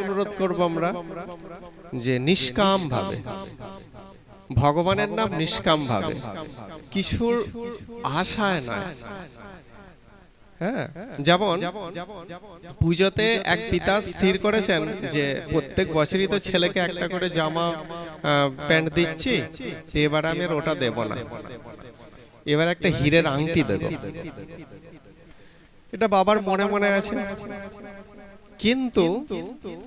অনুরোধ করব আমরা যে নিষ্কাম ভাবে ভগবানের নাম নিষ্কাম ভাবে কিছুর আশায় নয়। হ্যাঁ যেমন পুজোতে এক পিতা স্থির করেছেন যে প্রত্যেক বছরই তো ছেলেকে একটা করে জামা প্যান্ট দিচ্ছি এবার আমি ওটা দেব না। এবার একটা হীরের আংটি দেব। এটা বাবার মনে মনে আছে? কিন্তু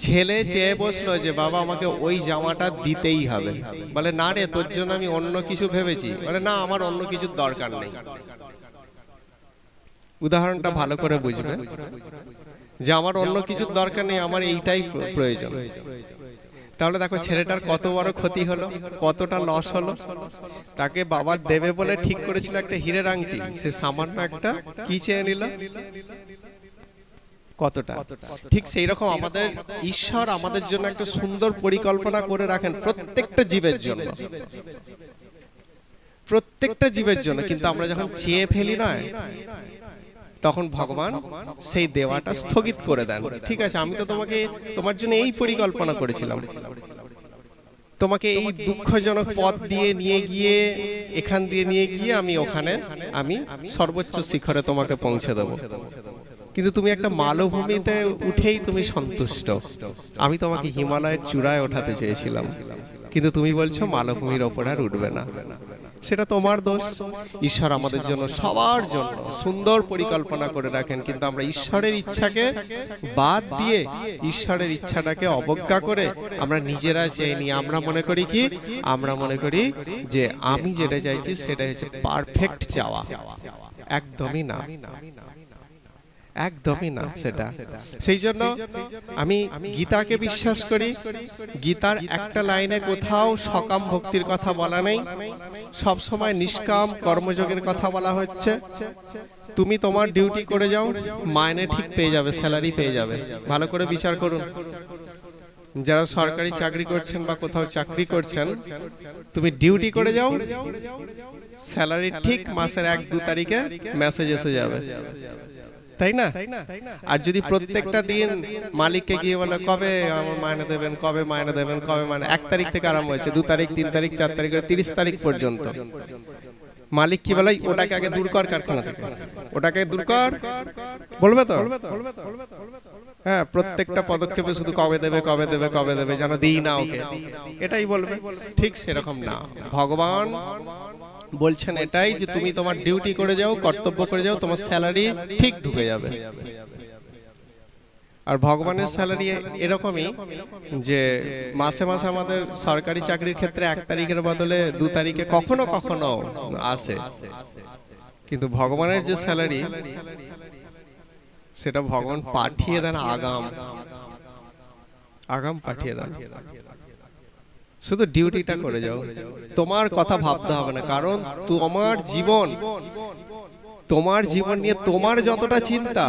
ছেলে চেয়ে বসল যে বাবা আমাকে ওই জামাটা দিতেই হবে। বলে না রে তোর জন্য আমি অন্য কিছু ভেবেছি। বলে না আমার অন্য কিছুর দরকার নেই। উদাহরণটা ভালো করে বুঝবে যে আমার অন্য কিছুর দরকার নেই আমার এইটাই প্রয়োজন। তাহলে দেখো ছেলেটার কত বড় ক্ষতি হলো কতটা লস হলো। তাকে বাবার দেবে বলে ঠিক করেছিল একটা হীরের আংটি। সে সামান্য একটা কি চেয়ে নিল? কতটা? ঠিক সেই রকম আমাদের ঈশ্বর আমাদের জন্য একটা সুন্দর পরিকল্পনা করে রাখেন প্রত্যেকটা জীবের জন্য। প্রত্যেকটা জীবের জন্য কিন্তু আমরা যখন চেয়ে ফেলি নয় তখন ভগবান সেই দেওয়াটা স্থগিত করে দেন। ঠিক আছে আমি তো তোমাকে তোমার জন্য এই পরিকল্পনা করেছিলাম। তোমাকে এই দুঃখজনক পথ দিয়ে নিয়ে গিয়ে এখান দিয়ে নিয়ে গিয়ে আমি ওখানে আমি সর্বোচ্চ শিখরে তোমাকে পৌঁছে দেব। কিন্তু তুমি একটা মালভূমিতে উঠেই তুমি সন্তুষ্ট। আমি তোমাকে হিমালয়ের চূড়ায় ওঠাতে চেয়েছিলাম। কিন্তু তুমি বলছো মালভূমির ওপর আর উঠবে না। সেটা তোমার দোষ। ঈশ্বর আমাদের জন্য সবার জন্য সুন্দর পরিকল্পনা করে রাখেন। কিন্তু আমরা ঈশ্বরের ইচ্ছাকে বাদ দিয়ে ঈশ্বরের ইচ্ছাটাকে অবজ্ঞা করে আমরা নিজেরা চাইনি আমরা মনে করি কি? আমরা মনে করি যে আমি যেটা চাইছি সেটা হচ্ছে পারফেক্ট চাওয়া। একদমই না। একদমই না সেটা। সেই জন্য আমি গীতাকে বিশ্বাস করি। গীতার একটা লাইনে কোথাও সকাম ভক্তির কথা বলা নেই। সব সময় নিষ্কাম কর্মযোগের কথা বলা হচ্ছে। তুমি তোমার ডিউটি করে যাও মাইনে ঠিক পেয়ে যাবে স্যালারি পেয়ে যাবে। ভালো করে বিচার করুন। যারা সরকারি চাকরি করছেন বা কোথাও চাকরি করছেন তুমি ডিউটি করে যাও। স্যালারি ঠিক মাসের এক দু তারিখে মেসেজ এসে যাবে। তাই না? আর যদি প্রত্যেকটা দিন মালিককে গিয়ে বলে কবে আমার মায়না দেবেন কবে মায়না দেবেন কবে মায়না এক তারিখ থেকে আরম্ভ হয়েছে দু তারিখ তিন তারিখ চার তারিখ তিরিশ তারিখ পর্যন্ত। মালিক কি বলে ওটাকে আগে দূর কর কারখানা থেকে। ওটাকে দূর কর। বলবে তো? হ্যাঁ প্রত্যেকটা পদক্ষেপে শুধু কবে দেবে কবে দেবে কবে দেবে যেন দিই না ওকে। এটাই বলবে। ঠিক সেরকম না। ভগবান বলছেন এটাই যে তুমি তোমার ডিউটি করে যাও, কর্তব্য করে যাও, তোমার স্যালারি ঠিক ঢুকে যাবে। আর ভগবানের স্যালারি এরকমই যে মাসে মাসে আমাদের সরকারি চাকরির ক্ষেত্রে এক তারিখের বদলে দু তারিখে কখনো কখনো আসে। কিন্তু ভগবানের যে স্যালারি সেটা ভগবান পাঠিয়ে দেন আগাম। আগাম পাঠিয়ে দেন। শুধু ডিউটিটা করে যাও। তোমার কথা ভাবতে হবে না কারণ তোমার জীবন তোমার জীবন নিয়ে তোমার যতটা চিন্তা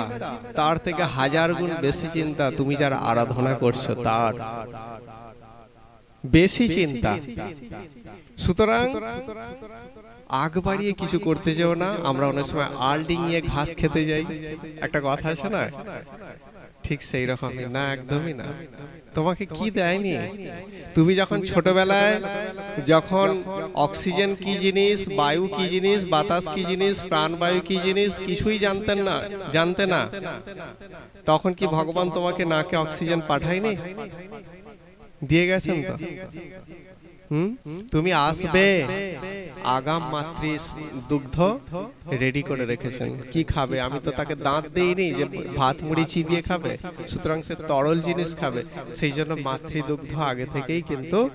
তার থেকে হাজার গুণ বেশি চিন্তা তুমি যার আরাধনা করছ তার বেশি চিন্তা। সুতরাং আগ বাড়িয়ে কিছু করতে যেও না আমরা অনেক সময় আলডিং নিয়ে ঘাস খেতে যাই। একটা কথা আছে না ঠিক সেই রকমই না একদমই না। তোমাকে কি দেয়নি? তুমি যখন ছোটবেলায় যখন অক্সিজেন কি জিনিস বায়ু কি জিনিস বাতাস কি জিনিস প্রাণবায়ু কি জিনিস কিছুই জানতেন না জানতে না। তখন কি ভগবান তোমাকে নাকে অক্সিজেন পাঠায়নি? দিয়ে গেছেন তো? হুম? তুমি আসবে আগাম মাতৃ দুগ্ধ রেডি করে রেখেছেন। কি খাবে? আমি তো তাকে দাঁত দিইনি যে ভাত মুড়ি চিবিয়ে খাবে। সুতরাং সে তরল জিনিস খাবে। সেই জন্য মাতৃ দুগ্ধ আগে থেকেই কিন্তু